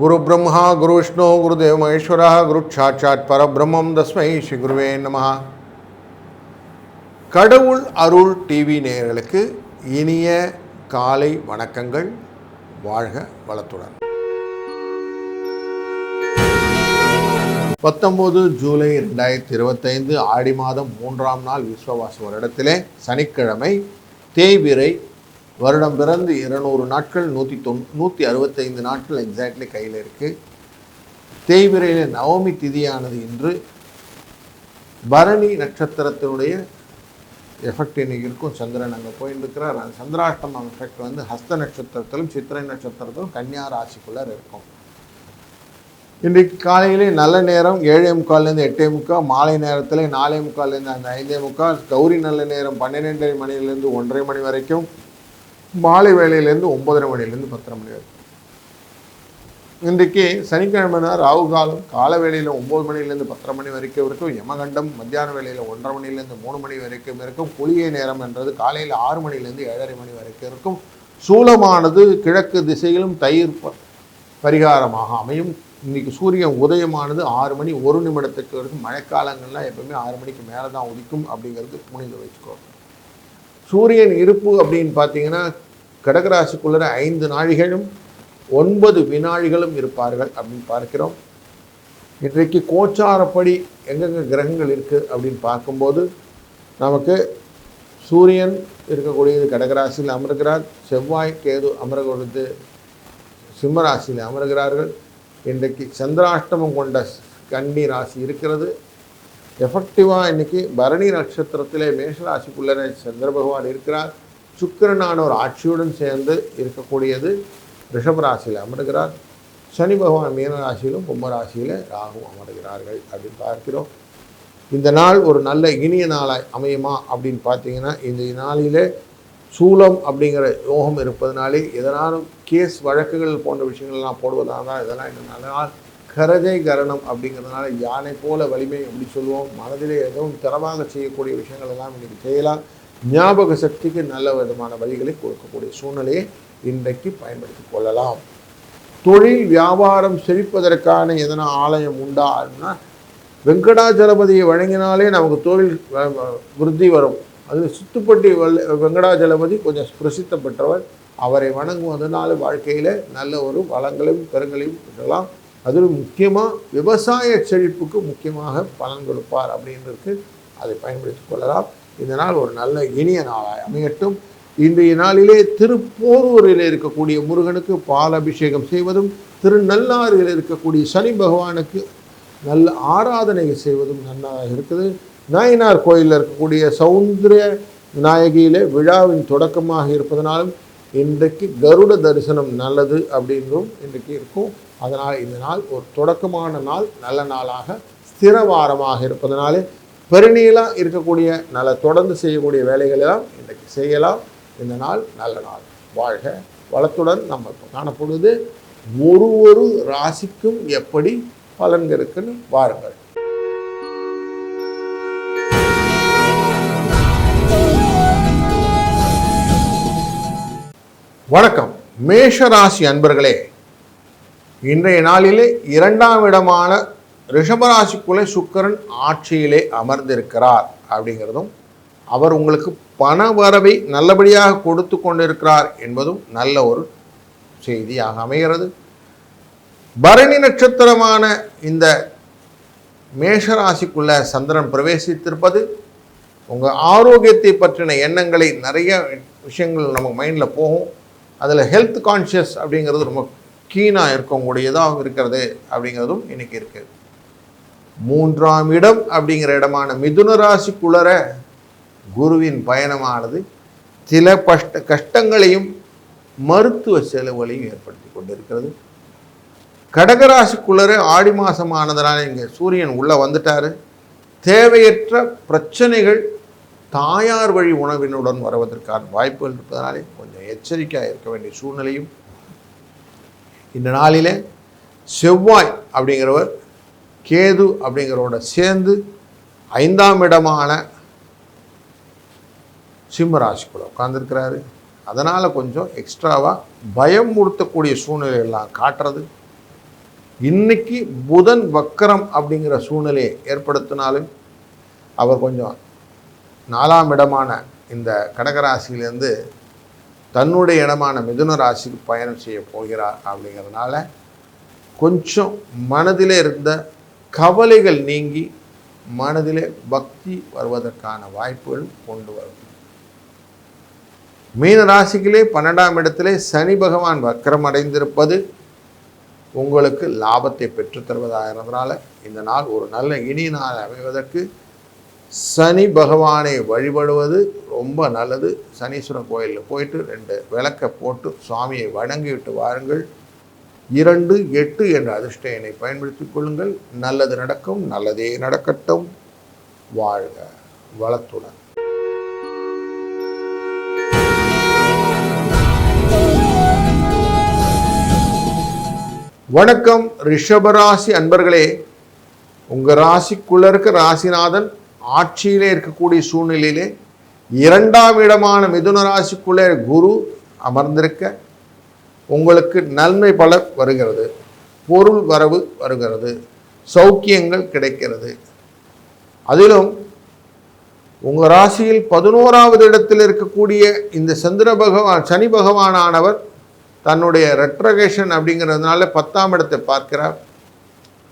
குரு பிரம்மா குரு விஷ்ணு குருதேவ மகேஸ்வரா குரு சாட்சாத் பரபிரம்மம் தஸ்மை ஸ்ரீ குருவே நம. கடவுள் அருள் டிவி நேயர்களுக்கு இனிய காலை வணக்கங்கள். வாழ்க வளத்துடன். பத்தொம்போது ஜூலை ரெண்டாயிரத்தி இருபத்தைந்து ஆடி மாதம் மூன்றாம் நாள் விஸ்வவாச வருடத்திலே சனிக்கிழமை தேய்விரை வருடம் பிறந்து இருநூறு நாட்கள் நூற்றி தொன் நூற்றி அறுபத்தைந்து நாட்கள் எக்ஸாக்ட்லி கையில் இருக்குது தேய்பிரையில் நவமி திதியானது இன்று பரணி நட்சத்திரத்தினுடைய எஃபெக்ட் இன்றைக்கி இருக்கும். சந்திரன் அங்கே போயிட்டு அந்த சந்திராஷ்டமம் எஃபெக்ட் வந்து ஹஸ்த நட்சத்திரத்திலும் சித்திரை நட்சத்திரத்திலும் கன்னியா ராசிக்குள்ளே இருக்கும். இன்றைக்கு காலையிலே நல்ல நேரம் ஏழே முக்கால்லேருந்து எட்டே முக்கால் மாலை நேரத்தில் நாலே முக்கால்லேருந்து அந்த ஐந்தே முக்கால் கௌரி நல்ல நேரம் பன்னிரெண்டரை மணிலேருந்து ஒன்றரை மணி வரைக்கும். மாலை வேலையிலேருந்து ஒன்பதரை மணிலேருந்து பத்தரை மணி வரைக்கும் இன்றைக்கு சனிக்கிழமை ராகு காலம் கால வேளையில் ஒம்பது மணிலேருந்து பத்தரை மணி வரைக்கும் இருக்கும். யமகண்டம் மத்தியான வேளையில் ஒன்றரை மணிலேருந்து மூணு மணி வரைக்கும் இருக்கும். குளிகை நேரம் என்றது காலையில் ஆறு மணிலேருந்து ஏழரை மணி வரைக்கும் இருக்கும். சூலமானது கிழக்கு திசையிலும் தயிர் பரிகாரமாக அமையும். இன்னைக்கு சூரியன் உதயமானது ஆறு மணி ஒரு நிமிடத்துக்கு இருக்கும். மழைக்காலங்கள்லாம் எப்பவுமே ஆறு மணிக்கு மேலே தான் உதிக்கும் அப்படிங்கிறது புனித வச்சுக்கோ சூரியன் இருப்பு அப்படின்னு பார்த்தீங்கன்னா கடகராசிக்குள்ளே ஐந்து நாழிகளும் ஒன்பது வினாழிகளும் இருப்பார்கள் அப்படின்னு பார்க்கிறோம். இன்றைக்கு கோச்சாரப்படி எங்கெங்க கிரகங்கள் இருக்குது அப்படின்னு பார்க்கும்போது நமக்கு சூரியன் இருக்கக்கூடியது கடகராசியில் அமர்கிறார் செவ்வாய் கேது அமரக்கூடியது சிம்மராசியில் அமர்கிறார்கள். இன்றைக்கு சந்திராஷ்டமம் கொண்ட கன்னி ராசி இருக்கிறது. எஃபெக்டிவாக இன்றைக்கி பரணி நட்சத்திரத்திலே மேஷராசிக்குள்ளே சந்திர பகவான் இருக்கிறார். சுக்கிரனான ஒரு ஆட்சியுடன் சேர்ந்து இருக்கக்கூடியது ரிஷப ராசியில் அமர்கிறார். சனி பகவான் மீன ராசியிலும் கும்ப ராசியில் ராகு அமர்கிறார்கள் அப்படின்னு பார்க்கிறோம். இந்த நாள் ஒரு நல்ல இனிய நாளாய் அமையுமா அப்படின்னு பார்த்தீங்கன்னா இந்த நாளிலே சூலம் அப்படிங்கிற யோகம் இருப்பதனாலே எதனாலும் கேஸ் வழக்குகள் போன்ற விஷயங்கள்லாம் போடுவதாக தான் இதெல்லாம் இந்த நல்ல நாள் கரஜை கரணம் அப்படிங்கிறதுனால யானை போல வலிமை அப்படி சொல்லுவோம். மனதிலே எதுவும் திறமாக செய்யக்கூடிய விஷயங்கள் எல்லாம் இன்னைக்கு செய்யலாம். ஞாபக சக்திக்கு நல்ல விதமான வழிகளை கொடுக்கக்கூடிய சூழ்நிலையை இன்றைக்கு பயன்படுத்தி கொள்ளலாம். தொழில் வியாபாரம் செழிப்பதற்கான எதனா ஆலயம் உண்டா அப்படின்னா வெங்கடாஜலபதியை வழங்கினாலே நமக்கு தொழில் வ- விருத்தி வரும். அதில் சுத்துப்பட்டி வெங்கடாஜலபதி கொஞ்சம் பிரசித்த பெற்றவர். அவரை வணங்குவதனால வாழ்க்கையில் நல்ல ஒரு வளங்களையும் பெருங்களையும் பெறலாம். அதிலும் முக்கியமாக விவசாய செழிப்புக்கு முக்கியமாக பலன் கொடுப்பார் அப்படின்றது அதை பயன்படுத்திக் கொள்ளலாம். இந்த நாள் ஒரு நல்ல இனிய நாளாக அமையட்டும். இன்றைய நாளிலே திருப்போரூரில் இருக்கக்கூடிய முருகனுக்கு பால் அபிஷேகம் செய்வதும் திருநள்ளாறில் இருக்கக்கூடிய சனி பகவானுக்கு நல்ல ஆராதனை செய்வதும் நன்றாக இருக்குது. நாயனார் கோயிலில் இருக்கக்கூடிய சௌந்தரிய விநாயகியிலே விழாவின் தொடக்கமாக இருப்பதனாலும் இன்றைக்கு கருட தரிசனம் நல்லது அப்படின்றும் இன்றைக்கு இருக்கும். அதனால் இந்த நாள் ஒரு தொடக்கமான நாள் நல்ல நாளாக ஸ்திர வாரமாக இருப்பதனாலே பெருநீளாக இருக்கக்கூடிய நல்ல தொடர்ந்து செய்யக்கூடிய வேலைகளெல்லாம் இன்றைக்கு செய்யலாம். இந்த நாள் நல்ல நாள். வாழ்க வளத்துடன் நம்ம இப்போ காணப்படுவது ஒரு ஒரு ராசிக்கும் எப்படி பலன்கள் இருக்குன்னு வாருங்கள். வணக்கம். மேஷ ராசி அன்பர்களே இன்றைய நாளிலே இரண்டாம் இடமான ரிஷபராசிக்குள்ளே சுக்கரன் ஆட்சியிலே அமர்ந்திருக்கிறார் அப்படிங்கிறதும் அவர் உங்களுக்கு பண வரவை நல்லபடியாக கொடுத்து கொண்டிருக்கிறார் என்பதும் நல்ல ஒரு செய்தியாக அமைகிறது. பரணி நட்சத்திரமான இந்த மேஷராசிக்குள்ள சந்திரன் பிரவேசித்திருப்பது உங்கள் ஆரோக்கியத்தை பற்றின எண்ணங்களை நிறைய விஷயங்கள் நம்ம மைண்டில் போகும். அதில் ஹெல்த் கான்ஷியஸ் அப்படிங்கிறது ரொம்ப கீனாக இருக்கக்கூடியதாக இருக்கிறது அப்படிங்கிறதும் இன்னைக்கு இருக்குது மூன்றாம் இடம் அப்படிங்கிற இடமான மிதுன ராசிக்குளர குருவின் பயணமானது சில கஷ்ட கஷ்டங்களையும் மருத்துவ செலவுகளையும் ஏற்படுத்தி கொண்டிருக்கிறது. கடகராசிக்குள்ளரே ஆடி மாதம் இங்கே சூரியன் உள்ளே வந்துட்டார். தேவையற்ற பிரச்சனைகள் தாயார் வழி உணவினுடன் வருவதற்கான வாய்ப்புகள் இருப்பதனாலே கொஞ்சம் எச்சரிக்கையாக இருக்க வேண்டிய சூழ்நிலையும் இந்த நாளிலே செவ்வாய் அப்படிங்கிறவர் கேது அப்படிங்கிறவோட சேர்ந்து ஐந்தாம் இடமான சிம்மராசிக்குள்ள உட்காந்துருக்கிறாரு அதனால் கொஞ்சம் எக்ஸ்ட்ராவாக பயம் சூழ்நிலை சூழ்நிலையெல்லாம் காட்டுறது. இன்னைக்கு புதன் வக்கரம் அப்படிங்கிற சூழ்நிலையை ஏற்படுத்தினாலும் அவர் கொஞ்சம் நாலாம் இடமான இந்த கடகராசியிலேருந்து தன்னுடைய இடமான மிதுன ராசிக்கு பயணம் செய்ய போகிறார் அப்படிங்கிறதுனால கொஞ்சம் மனதிலே இருந்த கவலைகள் நீங்கி மனதிலே பக்தி வருவதற்கான வாய்ப்புகள் கொண்டு வரும். மீன ராசிக்கிலே பன்னெண்டாம் இடத்திலே சனி பகவான் வக்கரம் அடைந்திருப்பது உங்களுக்கு லாபத்தை பெற்றுத்தருவதாக தருவதாக இந்த நாள் ஒரு நல்ல இனிய நாள் அமைவதற்கு சனி பகவானை வழிபடுவது ரொம்ப நல்லது. சனீஸ்வரன் கோயிலில் போயிட்டு ரெண்டு விளக்கை போட்டு சுவாமியை வணங்கிவிட்டு வாருங்கள். இரண்டு எட்டு என்ற அதிர்ஷ்ட எண்ணை பயன்படுத்திக் கொள்ளுங்கள். நல்லது நடக்கும் நல்லதே நடக்கட்டும். வாழ்க வளத்துடன். வணக்கம் ரிஷபராசி அன்பர்களே. உங்கள் ராசிக்குள்ள இருக்க ராசிநாதன் ஆட்சியிலே இருக்கக்கூடிய சூழ்நிலையிலே இரண்டாம் இடமான மிதுன ராசிக்குள்ளே குரு அமர்ந்திருக்க உங்களுக்கு நன்மை பல வருகிறது. பொருள் வரவு வருகிறது. சௌக்கியங்கள் கிடைக்கிறது. அதிலும் உங்கள் ராசியில் பதினோராவது இடத்தில் இருக்கக்கூடிய இந்த சந்திர பகவான் சனி பகவானானவர் தன்னுடைய ரெட்ரகேஷன் அப்படிங்கிறதுனால பத்தாம் இடத்தை பார்க்கிறார்.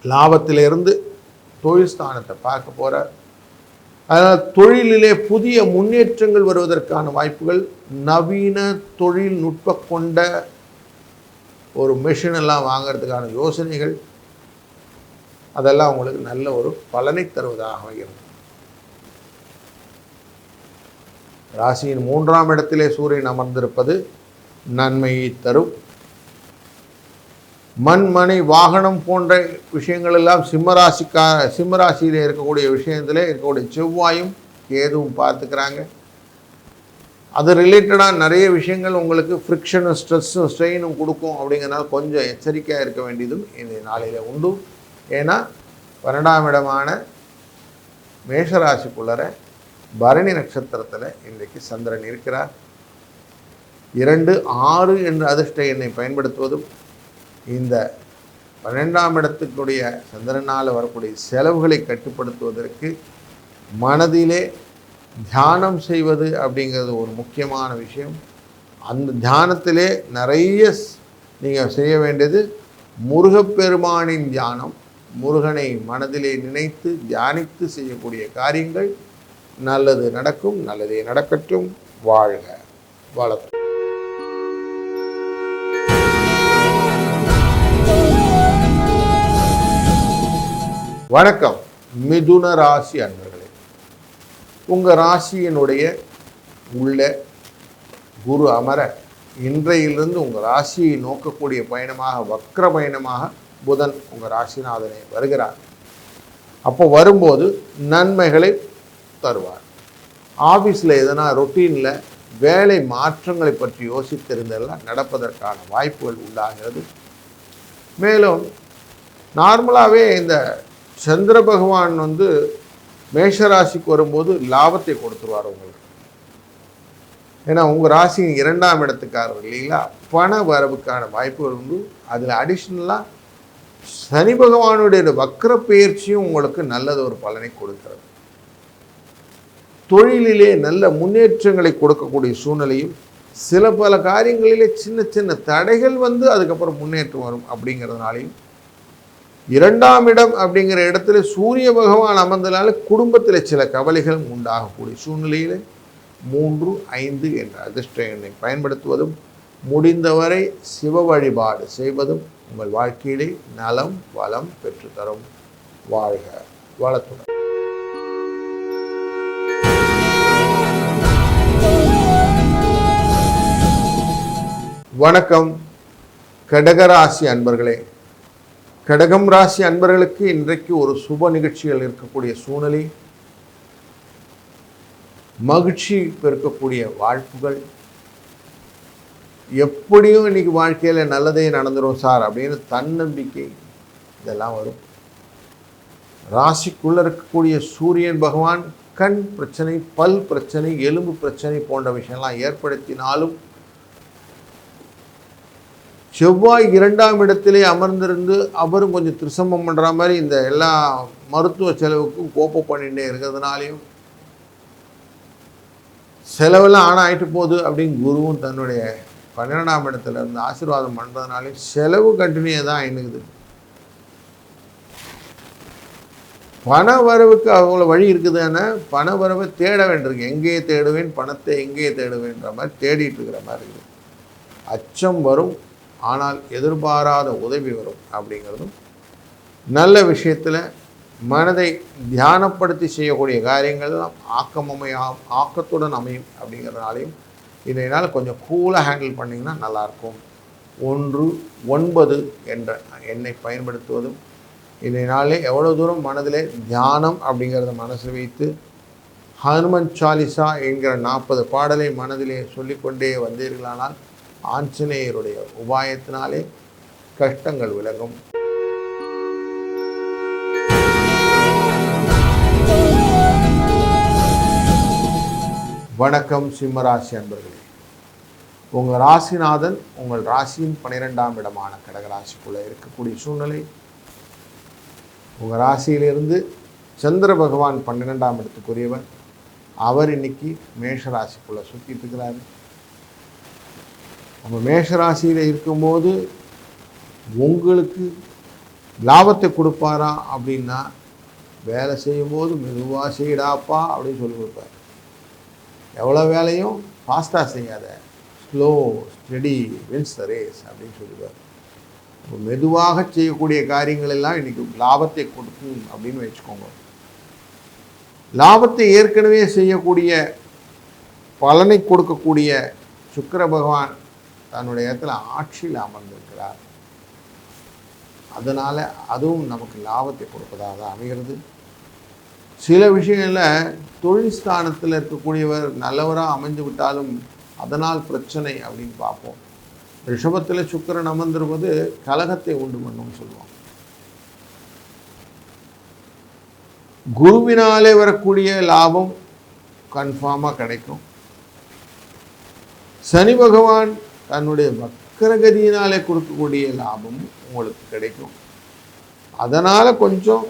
லாபத்திலிருந்து தொழில் ஸ்தானத்தை பார்க்க போகிறார் அதனால் தொழிலிலே புதிய முன்னேற்றங்கள் வருவதற்கான வாய்ப்புகள் நவீன தொழில்நுட்ப கொண்ட ஒரு மிஷின் எல்லாம் வாங்கிறதுக்கான யோசனைகள் அதெல்லாம் உங்களுக்கு நல்ல ஒரு பலனை தருவதாக அமைகிறது. ராசியின் மூன்றாம் இடத்திலே சூரியன் அமர்ந்திருப்பது நன்மையை தரும். மண் மனை வாகனம் போன்ற விஷயங்கள் எல்லாம் சிம்மராசிக்கா சிம்மராசியில் இருக்கக்கூடிய விஷயத்தில் இருக்கக்கூடிய செவ்வாயும் கேதுவும் பார்த்துக்கிறாங்க. அது ரிலேட்டடாக நிறைய விஷயங்கள் உங்களுக்கு ஃப்ரிக்ஷனும் ஸ்ட்ரெஸ்ஸும் ஸ்ட்ரெயினும் கொடுக்கும் அப்படிங்கிறனால கொஞ்சம் எச்சரிக்கையாக இருக்க வேண்டியதும் இந்த நாளையில் உண்டு. ஏன்னா பன்னெண்டாம் இடமான மேஷராசிக்குள்ளர பரணி நட்சத்திரத்தில் இன்றைக்கு சந்திரன் இருக்கிறார். இரண்டு ஆறு என்ற அதிர்ஷ்ட எண்ணை பயன்படுத்துவதும் இந்த பன்னெண்டாம் இடத்துக்குடைய சந்திரனால் வரக்கூடிய செலவுகளை கட்டுப்படுத்துவதற்கு மனதிலே தியானம் செய்வது அப்படிங்கிறது ஒரு முக்கியமான விஷயம். அந்த தியானத்திலே நிறைய நீங்கள் செய்ய வேண்டியது முருகப்பெருமானின் தியானம் முருகனை மனதிலே நினைத்து தியானித்து செய்யக்கூடிய காரியங்கள். நல்லது நடக்கும் நல்லதே நடக்கட்டும். வாழ்க வளர்த்து வணக்கம். மிதுன ராசி அன்பர்களே உங்கள் ராசியினுடைய உள்ள குரு அமர இன்றையிலிருந்து உங்கள் ராசியை நோக்கக்கூடிய பயணமாக வக்ர பயணமாக புதன் உங்கள் ராசிநாதனை வருகிறார். அப்போ வரும்போது நன்மைகளை தருவார். ஆஃபீஸில் எதனா ரொட்டீனில் வேலை மாற்றங்களை பற்றி யோசித்திருந்தெல்லாம் நடப்பதற்கான வாய்ப்புகள் உண்டாகிறது. மேலும் நார்மலாகவே இந்த சந்திர பகவான் வந்து மேஷராசிக்கு வரும்போது லாபத்தை கொடுத்துருவார் உங்களுக்கு. ஏன்னா உங்கள் ராசியின் இரண்டாம் இடத்துக்காரர் இல்லைங்களா? பண வரவுக்கான வாய்ப்புகள் உண்டு. அதில் அடிஷ்னலாக சனி பகவானுடைய வக்கர பயிற்சியும் உங்களுக்கு நல்லது ஒரு பலனை கொடுக்கிறது. தொழிலிலே நல்ல முன்னேற்றங்களை கொடுக்கக்கூடிய சூழ்நிலையும் சில பல காரியங்களிலே சின்ன சின்ன தடைகள் வந்து அதுக்கப்புறம் முன்னேற்றம் வரும் அப்படிங்கிறதுனாலையும் இரண்டாம் இடம் அப்படிங்கிற இடத்துல சூரிய பகவான் அமர்ந்தனால குடும்பத்தில் சில கவலைகள் உண்டாகக்கூடிய சூழ்நிலையில் மூன்று ஐந்து என்ற அதிர்ஷ்ட எண்ணை பயன்படுத்துவதும் முடிந்தவரை சிவ வழிபாடு செய்வதும் உங்கள் வாழ்க்கையிலே நலம் வளம் பெற்றுத்தரும் வாழ்க வளத்துடன். வணக்கம். கடகராசி அன்பர்களே கடகம் ராசி அன்பர்களுக்கு இன்றைக்கு ஒரு சுப நிகழ்ச்சிகள் இருக்கக்கூடிய சூழ்நிலை. மகிழ்ச்சி பெருக்கக்கூடிய வாழ்ப்புகள். எப்படியும் இன்னைக்கு வாழ்க்கையில் நல்லதே நடந்துடும் சார் அப்படின்னு தன்னம்பிக்கை இதெல்லாம் வரும். ராசிக்குள்ள இருக்கக்கூடிய சூரியன் பகவான் கண் பிரச்சனை பல் பிரச்சனை எலும்பு பிரச்சனை போன்ற விஷயம்லாம் ஏற்படுத்தினாலும் செவ்வாய் இரண்டாம் இடத்திலே அமர்ந்திருந்து அவரும் கொஞ்சம் திருசம்பம் பண்ணுற மாதிரி இந்த எல்லா மருத்துவ செலவுக்கும் கோப்ப பண்ணிகிட்டே இருக்கிறதுனாலையும் செலவெல்லாம் ஆனால் ஆகிட்டு போகுது அப்படின்னு குருவும் தன்னுடைய பன்னிரெண்டாம் இடத்துல இருந்து ஆசீர்வாதம் பண்ணுறதுனாலையும் செலவு கண்டினியூ தான் ஆயினுக்குது பண வரவுக்கு அவ்வளோ வழி இருக்குதுன்னா பண வரவை தேட வேண்டியிருக்கு. எங்கேயே தேடுவேன்? பணத்தை எங்கேயே தேடுவேன்ற மாதிரி தேடிட்டு இருக்கிற மாதிரி இருக்குது. அச்சம் வரும். ஆனால் எதிர்பாராத உதவி வரும் அப்படிங்கிறதும் நல்ல விஷயத்தில் மனதை தியானப்படுத்தி செய்யக்கூடிய காரியங்கள்லாம் ஆக்கமமையாகும் ஆக்கத்துடன் அமையும் அப்படிங்கிறதுனாலையும் இதை நாள் கொஞ்சம் கூலாக ஹேண்டில் பண்ணிங்கன்னா நல்லாயிருக்கும். ஒன்று ஒன்பது என்ற எண்ணை பயன்படுத்துவதும் இதனாலே எவ்வளோ தூரம் மனதிலே தியானம் அப்படிங்கிறத மனசில் வைத்து ஹனுமன் சாலிசா என்கிற நாற்பது பாடலை மனதிலே சொல்லிக்கொண்டே வந்தீர்களானால் ஆஞ்சநேயருடைய உபாயத்தினாலே கஷ்டங்கள் விலகும். வணக்கம் சிம்மராசி அன்பர்களே. உங்கள் ராசிநாதன் உங்கள் ராசியின் பன்னிரெண்டாம் இடமான கடகராசிக்குள்ளே இருக்கக்கூடிய சூழ்நிலை. உங்கள் ராசியிலிருந்து சந்திர பகவான் பன்னிரெண்டாம் இடத்துக்குரியவர் அவர் இன்னைக்கு மேஷ ராசிக்குள்ளே சுற்றிட்டு இருக்கிறாரு. நம்ம மேஷராசியில் இருக்கும்போது உங்களுக்கு லாபத்தை கொடுப்பாரா அப்படின்னா வேலை செய்யும்போது மெதுவாக செய்யடாப்பா அப்படின்னு சொல்லி கொடுப்பார். எவ்வளோ வேலையும் ஃபாஸ்ட்டாக செய்யாத. Slow steady wins the race அப்படின்னு சொல்லுவார். இப்போ மெதுவாக செய்யக்கூடிய காரியங்கள் எல்லாம் இன்றைக்கி லாபத்தை கொடுக்கும் அப்படின்னு வச்சுக்கோங்க. லாபத்தை ஏற்கனவே செய்யக்கூடிய பலனை கொடுக்கக்கூடிய சுக்கர பகவான் தன்னுடைய இடத்துல ஆட்சியில் அமர்ந்திருக்கிறார். அதனால் அதுவும் நமக்கு லாபத்தை கொடுப்பதாக அமைகிறது. சில விஷயங்களில் தொழில் ஸ்தானத்தில் இருக்கக்கூடியவர் நல்லவராக அமைந்து விட்டாலும் அதனால் பிரச்சனை அப்படின்னு பார்ப்போம். ரிஷபத்தில் சுக்கிரன் அமர்ந்திருப்பது கலகத்தை உண்டு பண்ணும்னு சொல்லுவோம் குருவினாலே வரக்கூடிய லாபம் கன்ஃபார்மாக கிடைக்கும். சனி பகவான் தன்னுடைய வக்கரகதியினாலே கொடுக்கக்கூடிய லாபம் உங்களுக்கு கிடைக்கும். அதனால் கொஞ்சம்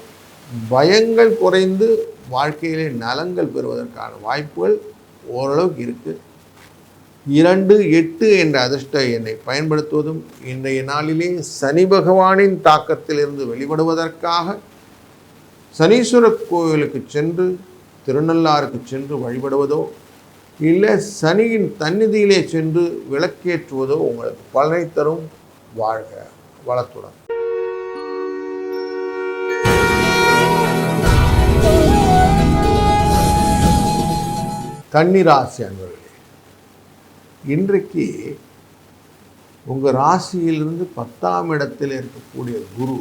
பயங்கள் குறைந்து வாழ்க்கையிலே நலங்கள் பெறுவதற்கான வாய்ப்புகள் ஓரளவுக்கு இருக்குது இரண்டு எட்டு என்ற அதிர்ஷ்ட எண்ணை பயன்படுத்துவதும் இன்றைய நாளிலே சனி பகவானின் தாக்கத்திலிருந்து வெளிப்படுவதற்காக சனீஸ்வரர் கோவிலுக்கு சென்று திருநள்ளாருக்கு சென்று வழிபடுவதோ இல்லை சனியின் தன்னிதியிலே சென்று விளக்கேற்றுவதோ உங்களுக்கு பலனை தரும். வாழ்க வளத்துடன். கன்னிராசி அன்பர்களே இன்றைக்கு உங்கள் ராசியிலிருந்து பத்தாம் இடத்தில் இருக்கக்கூடிய குரு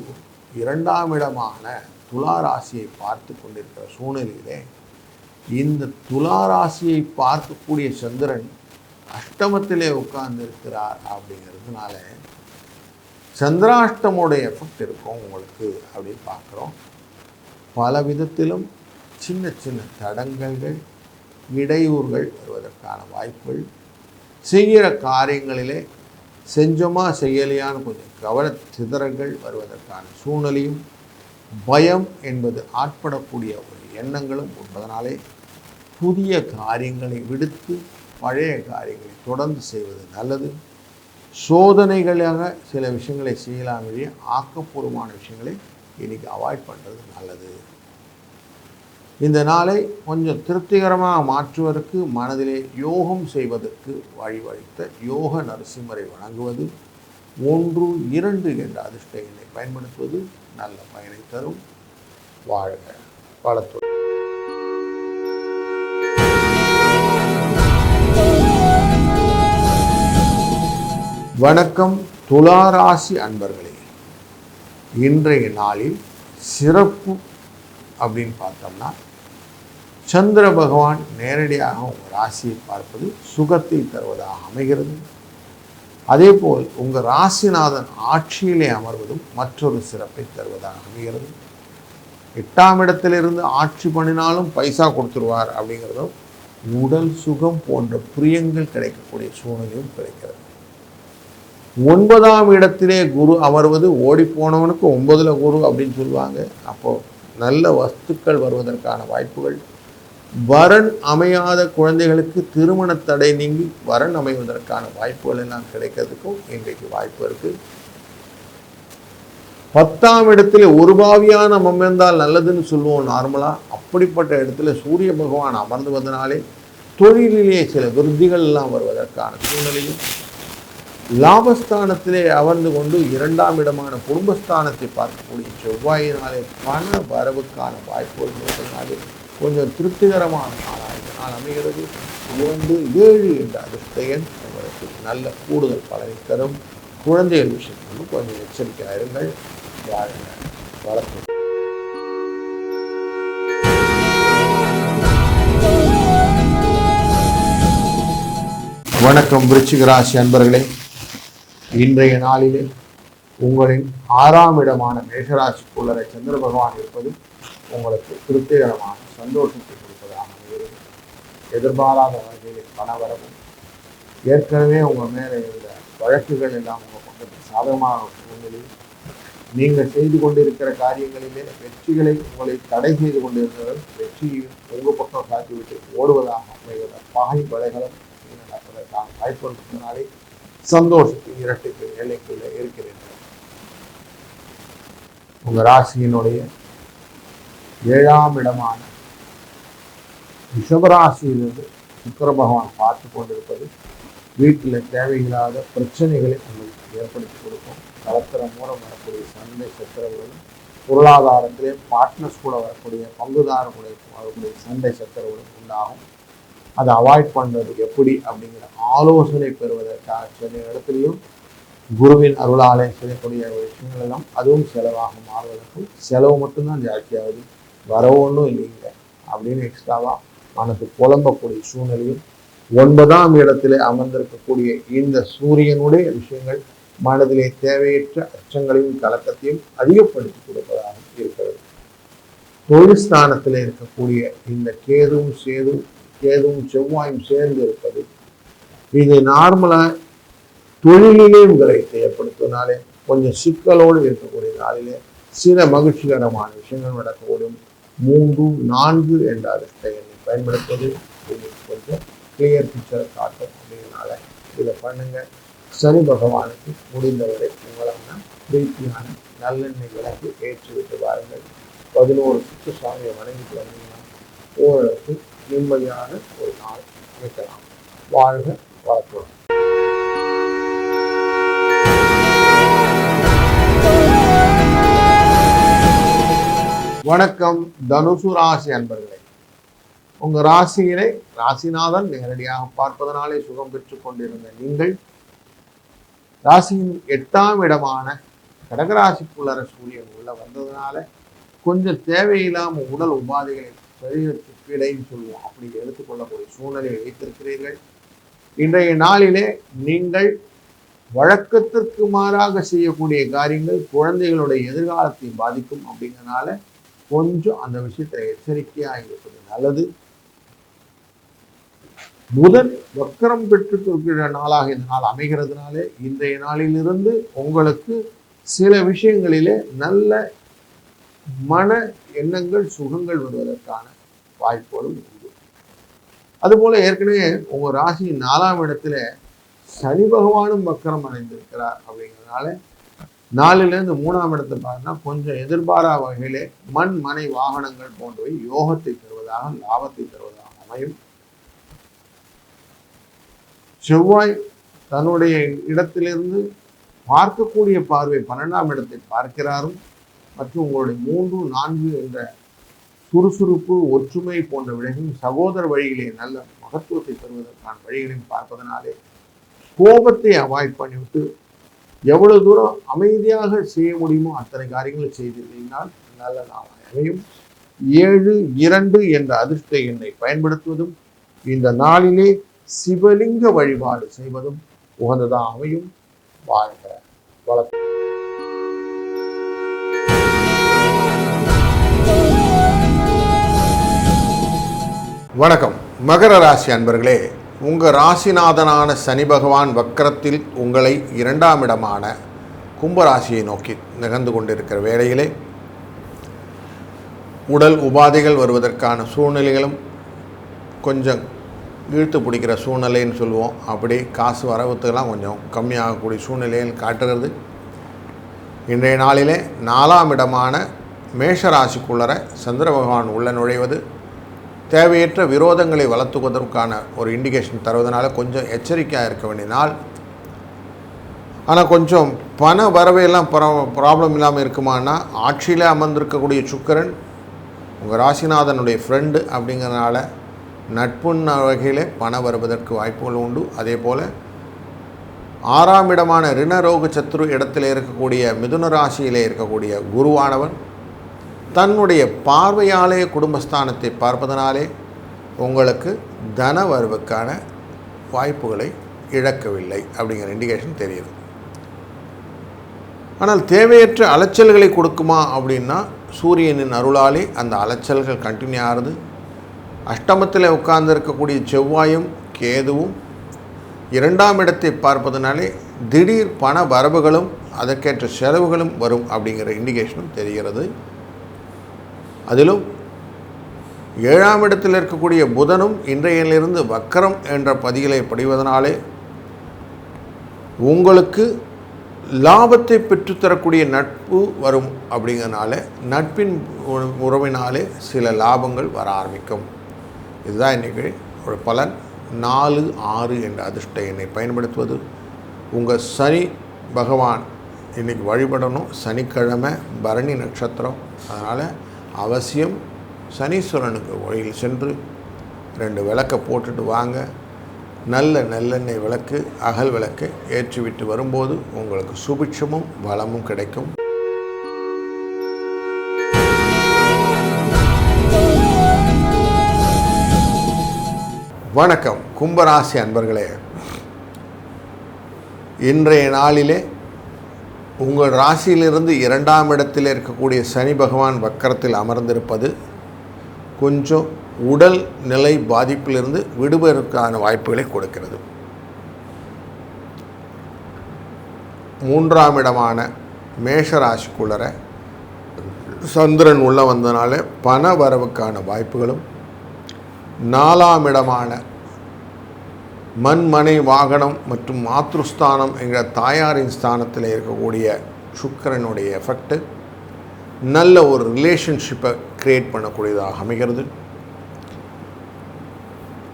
இரண்டாம் இடமான துலா ராசியை பார்த்து கொண்டிருக்கிற சூழ்நிலையிலே இந்த துலா ராசியை பார்க்கக்கூடிய சந்திரன் அஷ்டமத்திலே உட்கார்ந்து இருக்கிறார் அப்படிங்கிறதுனால சந்திராஷ்டமோடைய எஃபெக்ட் இருக்கும் உங்களுக்கு அப்படின்னு பார்க்குறோம். பல விதத்திலும் சின்ன சின்ன தடங்கல்கள் இடையூறுகள் வருவதற்கான வாய்ப்புகள். செய்கிற காரியங்களிலே செஞ்சோமா செய்யலையான்னு கொஞ்சம் கவன சிதறங்கள் வருவதற்கான சூழ்நிலையும் பயம் என்பது ஆட்படக்கூடிய ஒரு எண்ணங்களும் உண்பதனாலே புதிய காரியங்களை விடுத்து பழைய காரியங்களை தொடர்ந்து செய்வது நல்லது. சோதனைகளாக சில விஷயங்களை செய்யலாம் வழியே ஆக்கப்பூர்வமான விஷயங்களை இன்றைக்கி அவாய்ட் பண்ணுறது நல்லது. இந்த நாளை கொஞ்சம் திருப்திகரமாக மாற்றுவதற்கு மனதிலே யோகம் செய்வதற்கு வழிவழித்த யோக நரசிம்மரை வணங்குவது ஒன்று இரண்டு என்ற அதிர்ஷ்ட எண்ணை பயன்படுத்துவது நல்ல பயனை தரும். வாழ்க வளத்துடன் வணக்கம் துளாராசி அன்பர்களே. இன்றைய நாளில் சிறப்பு அப்படின்னு பார்த்தோம்னா சந்திர பகவான் நேரடியாக உங்கள் ராசியை பார்ப்பது சுகத்தை தருவதாக அமைகிறது. அதே போல் உங்கள் ராசிநாதன் ஆட்சியிலே அமர்வதும் மற்றொரு சிறப்பை தருவதாக அமைகிறது. எட்டாம் இடத்திலிருந்து ஆட்சி பண்ணினாலும் பைசா கொடுத்துருவார் அப்படிங்கிறதும் உடல் சுகம் போன்ற பிரியங்கள் கிடைக்கக்கூடிய சூழ்நிலையும் கிடைக்கிறது. ஒன்பதாம் இடத்திலே குரு அமர்வது ஓடி போனவனுக்கு ஒன்பதில் குரு அப்படின்னு சொல்லுவாங்க. அப்போது நல்ல வஸ்துக்கள் வருவதற்கான வாய்ப்புகள். வரன் அமையாத குழந்தைகளுக்கு திருமண தடை நீங்கி வரன் அமைவதற்கான வாய்ப்புகள் எல்லாம் கிடைக்கிறதுக்கும் இன்றைக்கு வாய்ப்பு இருக்கு. பத்தாம் இடத்துல ஒரு பாவியான அமர்ந்தால் நல்லதுன்னு சொல்லுவோம் நார்மலா. அப்படிப்பட்ட இடத்துல சூரிய பகவான் அமர்ந்து வந்தனாலே தொழிலிலே சில விருத்திகள் எல்லாம் வருவதற்கான சூழ்நிலையும் லாபஸ்தானத்திலே அமர்ந்து கொண்டு இரண்டாம் இடமான குடும்பஸ்தானத்தை பார்க்கக்கூடிய செவ்வாயினாலே பண வரவுக்கான வாய்ப்புகள் இருப்பதனாலே கொஞ்சம் திருப்திகரமான நாளாக இந்த நாள் அமைகிறது. இரண்டு ஏழு என்ற அதிர்ஷ்ட எண் உங்களுக்கு நல்ல கூடுதல் பலனை தரும். குழந்தைகள் விஷயத்திலும் கொஞ்சம் எச்சரிக்கையாக இருங்கள். வாழுங்க வளர்த்து வணக்கம் விருச்சிக ராசி அன்பர்களே. இன்றைய நாளிலே உங்களின் ஆறாம் இடமான மேஷராசிக்குள்ளரை சந்திர பகவான் இருப்பது உங்களுக்கு திருப்திகரமான சந்தோஷத்தை கொடுப்பதாக எதிர்பாராத வகையில் பணவரவும் ஏற்கனவே உங்கள் மேலே இருந்த வழக்குகள் எல்லாம் உங்கள் பக்கத்தில் சாதகமாக சூழ்நிலையில் நீங்கள் செய்து கொண்டிருக்கிற காரியங்களிலே வெற்றிகளை உங்களை தடை செய்து கொண்டிருந்தவர் வெற்றியையும் உங்கள் பக்கம் காட்டிவிட்டு ஓடுவதாக அமைகிற பகை வலைகளும் நடப்பதற்கான வாய்ப்பு இருப்பதனாலே சந்தோஷத்தின் இரட்டைக்கு எல்லைக்குள்ளே இருக்கிறீர்கள் உங்கள் ராசியினுடைய ஏழாம் இடமான ரிஷபராசியிலிருந்து சுக்கர பகவான் பார்த்து கொண்டிருப்பது வீட்டில் தேவையில்லாத பிரச்சனைகளை உங்களுக்கு ஏற்படுத்தி கொடுக்கும். கலத்திரம் மூலம் வரக்கூடிய சண்டை சச்சரவுகளும் பொருளாதாரத்திலே பார்ட்னர்ஸ் கூட வரக்கூடிய பங்குதாரர் கூட வரக்கூடிய சண்டை சச்சரவுகளும் உண்டாகும். அதை அவாய்ட் பண்ணுறது எப்படி அப்படிங்கிற ஆலோசனை பெறுவதற்காக சில இடத்துலையும் குருவின் அருளாலே செய்யக்கூடிய விஷயங்கள் எல்லாம் அதுவும் செலவாக மாறுவதற்கும் செலவு மட்டும்தான் ஜாஸ்தியாகுது. வரவு ஒன்றும் இல்லைங்க. அப்படின்னு எக்ஸ்ட்ராவாக மனது புலம்பக்கூடிய சூழ்நிலையும் ஒன்பதாம் இடத்திலே அமர்ந்திருக்கக்கூடிய இந்த சூரியனுடைய விஷயங்கள் மனதிலே தேவையற்ற அச்சங்களையும் கலக்கத்தையும் அதிகப்படுத்தி கொடுப்பதாக இருக்கிறது. தொழில் ஸ்தானத்தில் இருக்கக்கூடிய இந்த கேதுவும் சேதும் கேதுவும் செவ்வாயும் சேர்ந்து இருப்பது இது நார்மலாக தொழிலிலே உங்களை ஏற்படுத்தினாலே கொஞ்சம் சிக்கலோடு இருக்கக்கூடிய நாளிலே சில மகிழ்ச்சிகரமான விஷயங்கள் நடக்கக்கூடும். மூன்று நான்கு என்ற அதிர்ஷ்ட எண்ணை பயன்படுத்துவது உங்களுக்கு கொஞ்சம் கிளியர் பிக்சரை காட்டும். அப்படிங்கிறனால இதை பண்ணுங்க. சனி பகவானுக்கு முடிந்தவரை உங்களான பிரீத்தியான நல்லெண்ணெய் விளக்கு ஏற்றி விட்டு வாருங்கள். பதினோரு சுற்று சுவாமியை வணங்கிட்டு வந்தீங்கன்னா ஓரளவுக்கு நிம்மதியான ஒரு நாள் அமைக்கலாம் வாழ்க வளர்க்கலாம் வணக்கம் தனுசு ராசி அன்பர்களே. உங்க ராசியினை ராசிநாதன் நேரடியாக பார்ப்பதனாலே சுகம் பெற்றுக் கொண்டிருந்த நீங்கள் ராசியின் எட்டாம் இடமான கடகராசிக்குள்ளர சூரியன் உள்ள வந்ததுனால கொஞ்சம் தேவையில்லாம உடல் உபாதைகளை சரீரத்து இடைன்னு சொல்லுவோம் அப்படி எடுத்துக்கொள்ளக்கூடிய சூழ்நிலையை வைத்திருக்கிறீர்கள். இன்றைய நாளிலே நீங்கள் வழக்கத்திற்கு மாறாக செய்யக்கூடிய காரியங்கள் குழந்தைகளுடைய எதிர்காலத்தை பாதிக்கும் அப்படிங்கிறனால கொஞ்சம் அந்த விஷயத்தை எச்சரிக்கையாக இருப்பது நல்லது. புதன் வக்கரம் பெற்றிருக்கிற நாளாக இந்த நாள் அமைகிறதுனாலே இன்றைய நாளிலிருந்து உங்களுக்கு சில விஷயங்களிலே நல்ல மன எண்ணங்கள் சுகங்கள் வருவதற்கான வாய்ப்புகளும் உண்டு. அதுபோல ஏற்கனவே உங்க ராசியின் நாலாம் இடத்துல சனி பகவானும் வக்கரம் அடைந்திருக்கிறார் அப்படிங்கிறதுனால நாலுலேருந்து மூணாம் இடத்தை பார்த்தா கொஞ்சம் எதிர்பாரா வகையிலே மண் மனை வாகனங்கள் போன்றவை யோகத்தை தருவதாக லாபத்தை தருவதாக அமையும். செவ்வாய் தன்னுடைய இடத்திலிருந்து பார்க்கக்கூடிய பார்வை பன்னெண்டாம் இடத்தை பார்க்கிறாரும். மற்றும் உங்களுடைய மூன்று நான்கு என்ற சுறுசுறுப்பு ஒற்றுமை போன்ற விடைகளும் சகோதர வழியிலே நல்ல மகத்துவத்தை தருவதற்கான வழிகளையும் பார்ப்பதனாலே கோபத்தை அவாய்ட் பண்ணிவிட்டு எவ்வளவு தூரம் அமைதியாக செய்ய முடியுமோ அத்தனை காரியங்களை செய்திருந்தீங்கன்னா நல்ல நாளாக அமையும். ஏழு இரண்டு என்ற அதிர்ஷ்ட எண்ணை பயன்படுத்துவதும் இந்த நாளிலே சிவலிங்க வழிபாடு செய்வதும் உகந்ததாக அமையும். வாழ்க வளர்த்து வணக்கம். மகர ராசி அன்பர்களே உங்கள் ராசிநாதனான சனி பகவான் வக்கரத்தில் உங்களை இரண்டாம் இடமான கும்பராசியை நோக்கி நிகழ்ந்து கொண்டிருக்கிற வேளையிலே உடல் உபாதைகள் வருவதற்கான சூழ்நிலைகளும் கொஞ்சம் இழுத்து பிடிக்கிற சூழ்நிலைன்னு சொல்லுவோம். அப்படி காசு வரவுத்துக்கெல்லாம் கொஞ்சம் கம்மியாகக்கூடிய சூழ்நிலையில் காட்டுகிறது. இன்றைய நாளிலே நாலாம் இடமான மேஷராசிக்குள்ளர சந்திர பகவான் உள்ள நுழைவது தேவையற்ற விரோதங்களை வளர்த்துவதற்கான ஒரு இண்டிகேஷன் தருவதனால கொஞ்சம் எச்சரிக்கையாக இருக்க வேண்டிய நாள் ஆனால் கொஞ்சம் பண வரவையெல்லாம் ப்ராப்ளம் இல்லாமல் இருக்குமானா ஆட்சியில் அமர்ந்திருக்கக்கூடிய சுக்கரன் உங்கள் ராசிநாதனுடைய ஃப்ரெண்டு அப்படிங்கிறனால நட்புண்ண வகையில் பணம் வருவதற்கு வாய்ப்புகள் உண்டு. அதே போல் ஆறாம் இடமான ரிணரோக சத்ரு இடத்தில் இருக்கக்கூடிய மிதுன ராசியிலே இருக்கக்கூடிய குருவானவன் தன்னுடைய பார்வையாலே குடும்பஸ்தானத்தை பார்ப்பதனாலே உங்களுக்கு தன வரவுக்கான வாய்ப்புகளை இழக்கவில்லை அப்படிங்கிற இண்டிகேஷன் தெரியுது. ஆனால் தேவையற்ற அலைச்சல்களை கொடுக்குமா அப்படின்னா சூரியனின் அருளாலே அந்த அலைச்சல்கள் கண்டினியூ ஆகுது அஷ்டமத்தில் உட்கார்ந்து இருக்கக்கூடிய செவ்வாயும் கேதுவும் இரண்டாம் இடத்தை பார்ப்பதனாலே திடீர் பண வரவுகளும் அதற்கேற்ற செலவுகளும் வரும் அப்படிங்கிற இண்டிகேஷனும் தெரிகிறது. அதிலும் ஏழாம் இடத்தில் இருக்கக்கூடிய புதனும் இன்றையிலிருந்து வக்கரம் என்ற பதிகளை படிவதனாலே உங்களுக்கு லாபத்தை பெற்றுத்தரக்கூடிய நட்பு வரும் அப்படிங்கிறனால நட்பின் உறவினாலே சில லாபங்கள் வர ஆரம்பிக்கும். இதுதான் இன்றைக்கி ஒரு பலன். நாலு ஆறு என்ற அதிர்ஷ்ட எண்ணை பயன்படுத்துவது. உங்கள் சனி பகவான் இன்றைக்கி வழிபடணும். சனிக்கிழமை பரணி நட்சத்திரம். அதனால் அவசியம் சனீஸ்வரனுக்கு வழியில் சென்று ரெண்டு விளக்கை போட்டுட்டு வாங்க. நல்ல நல்லெண்ணெய் விளக்கு அகல் விளக்கை ஏற்றிவிட்டு வரும்போது உங்களுக்கு சுபிட்சமும் வளமும் கிடைக்கும். வணக்கம். கும்பராசி அன்பர்களே இன்றைய நாளிலே உங்கள் ராசியிலிருந்து இரண்டாம் இடத்தில் இருக்கக்கூடிய சனி பகவான் வக்கரத்தில் அமர்ந்திருப்பது கொஞ்சம் உடல் நிலை பாதிப்பிலிருந்து விடுபதற்கான வாய்ப்புகளை கொடுக்கிறது. மூன்றாம் இடமான மேஷ ராசிக்குள்ளர சந்திரன் உள்ளே வந்தனால பண வரவுக்கான வாய்ப்புகளும் நாலாம் இடமான மண் மனை வாகனம் மற்றும் மாத்ருஸ்தானம் என்கிற தாயாரின் ஸ்தானத்தில் இருக்கக்கூடிய சுக்கரனுடைய எஃபெக்ட்டு நல்ல ஒரு ரிலேஷன்ஷிப்பை க்ரியேட் பண்ணக்கூடியதாக அமைகிறது.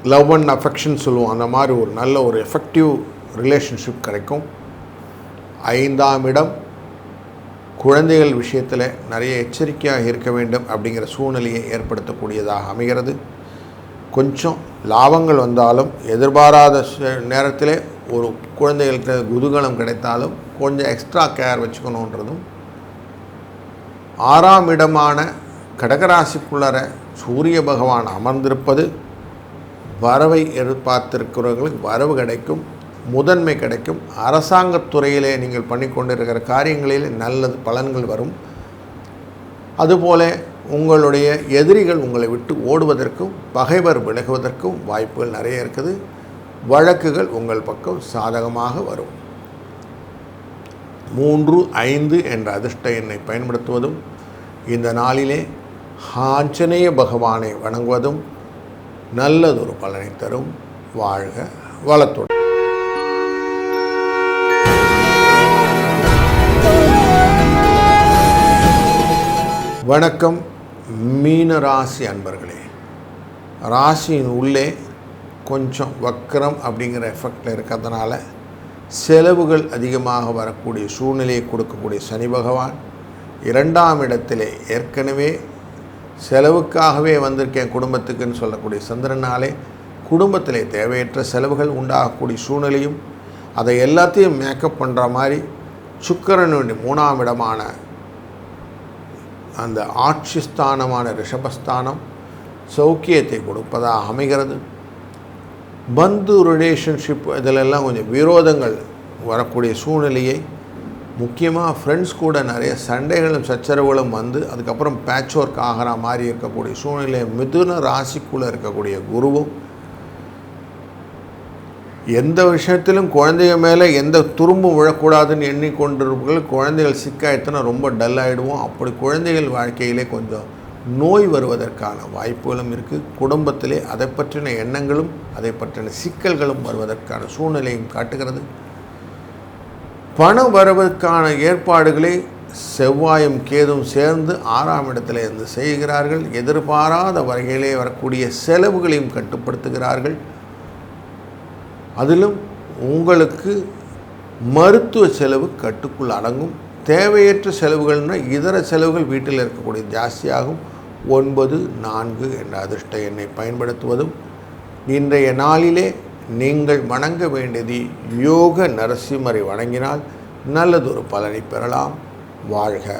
லவ் அண்ட் அஃபெக்ஷன் சொல்லுவோம். அந்த மாதிரி ஒரு நல்ல ஒரு எஃபெக்டிவ் ரிலேஷன்ஷிப் கிடைக்கும். ஐந்தாம் இடம் குழந்தைகள் விஷயத்தில் நிறைய எச்சரிக்கையாக இருக்க வேண்டும் அப்படிங்கிற சூழ்நிலையை ஏற்படுத்தக்கூடியதாக அமைகிறது. கொஞ்சம் லாபங்கள் வந்தாலும் எதிர்பாராத நேரத்திலே ஒரு குழந்தைகளுக்கு குதூகலம் கிடைத்தாலும் கொஞ்சம் எக்ஸ்ட்ரா கேர் வச்சுக்கணுன்றதும் ஆறாம் இடமான கடகராசிக்குள்ளர சூரிய பகவான் அமர்ந்திருப்பது வரவை எதிர்பார்த்திருக்கிறவர்களுக்கு வரவு கிடைக்கும் முதன்மை கிடைக்கும். அரசாங்கத் நீங்கள் நீங்கள் பண்ணிக்கொண்டிருக்கிற காரியங்களில் நல்லது பலன்கள் வரும். அதுபோல உங்களுடைய எதிரிகள் உங்களை விட்டு ஓடுவதற்கும் பகைவர் விலகுவதற்கும் வாய்ப்புகள் நிறைய இருக்குது. வழக்குகள் உங்கள் பக்கம் சாதகமாக வரும். மூன்று ஐந்து என்ற அதிர்ஷ்ட எண்ணை பயன்படுத்துவதும் இந்த நாளிலே ஆஞ்சநேய பகவானை வணங்குவதும் நல்லதொரு பலனை தரும். வாழ்க வளத்துடன். வணக்கம். மீன ராசி அன்பர்களே ராசியின் உள்ளே கொஞ்சம் வக்கரம் அப்படிங்கிற எஃபெக்டில் இருக்கிறதுனால செலவுகள் அதிகமாக வரக்கூடிய சூழ்நிலையை கொடுக்கக்கூடிய சனி பகவான் இரண்டாம் இடத்திலே ஏற்கனவே செலவுக்காகவே வந்திருக்கேன் குடும்பத்துக்குன்னு சொல்லக்கூடிய சந்திரனாலே குடும்பத்திலே தேவையற்ற செலவுகள் உண்டாகக்கூடிய சூழ்நிலையும் அதை எல்லாத்தையும் மேக்கப் பண்ணுற மாதிரி சுக்கரனுடைய மூணாம் இடமான அந்த ஆட்சி ஸ்தானமான ரிஷபஸ்தானம் சௌக்கியத்தை கொடுப்பதாக அமைகிறது. பந்து ரிலேஷன்ஷிப் இதிலெல்லாம் கொஞ்சம் விரோதங்கள் வரக்கூடிய சூழ்நிலையை முக்கியமாக ஃப்ரெண்ட்ஸ் கூட நிறைய சண்டைகளும் சச்சரவுகளும் வந்து அதுக்கப்புறம் பேட்ச் ஒர்க் ஆகிற மாதிரி இருக்கக்கூடிய சூழ்நிலை மிதுன ராசிக்குள்ளே இருக்கக்கூடிய குருவும் எந்த விஷயத்திலும் குழந்தைங்க மேலே எந்த துரும்பும் விழக்கூடாதுன்னு எண்ணிக்கொண்டிருப்பவர்கள் குழந்தைகள் சிக்காயத்தினா ரொம்ப டல் ஆகிடுவோம் அப்படி குழந்தைகள் வாழ்க்கையிலே கொஞ்சம் நோய் வருவதற்கான வாய்ப்புகளும் இருக்குது குடும்பத்திலே அதை பற்றின எண்ணங்களும் அதை பற்றின சிக்கல்களும் வருவதற்கான சூழ்நிலையும் காட்டுகிறது. பணம் வருவதற்கான ஏற்பாடுகளை செவ்வாயும் கேதும் சேர்ந்து ஆறாம் இடத்துல இருந்து செய்கிறார்கள். எதிர்பாராத வகையிலே வரக்கூடிய செலவுகளையும் கட்டுப்படுத்துகிறார்கள். அதிலும் உங்களுக்கு மருத்துவ செலவு கட்டுக்குள் அடங்கும். தேவையற்ற செலவுகள்னால் இதர செலவுகள் வீட்டில் இருக்கக்கூடிய ஜாஸ்தியாகும். ஒன்பது நான்கு என்ற அதிர்ஷ்ட எண்ணை பயன்படுத்துவதும் இன்றைய நாளிலே நீங்கள் வணங்க வேண்டியது யோக நரசிம்மரை வணங்கினால் நல்லதொரு பலனை பெறலாம். வாழ்க.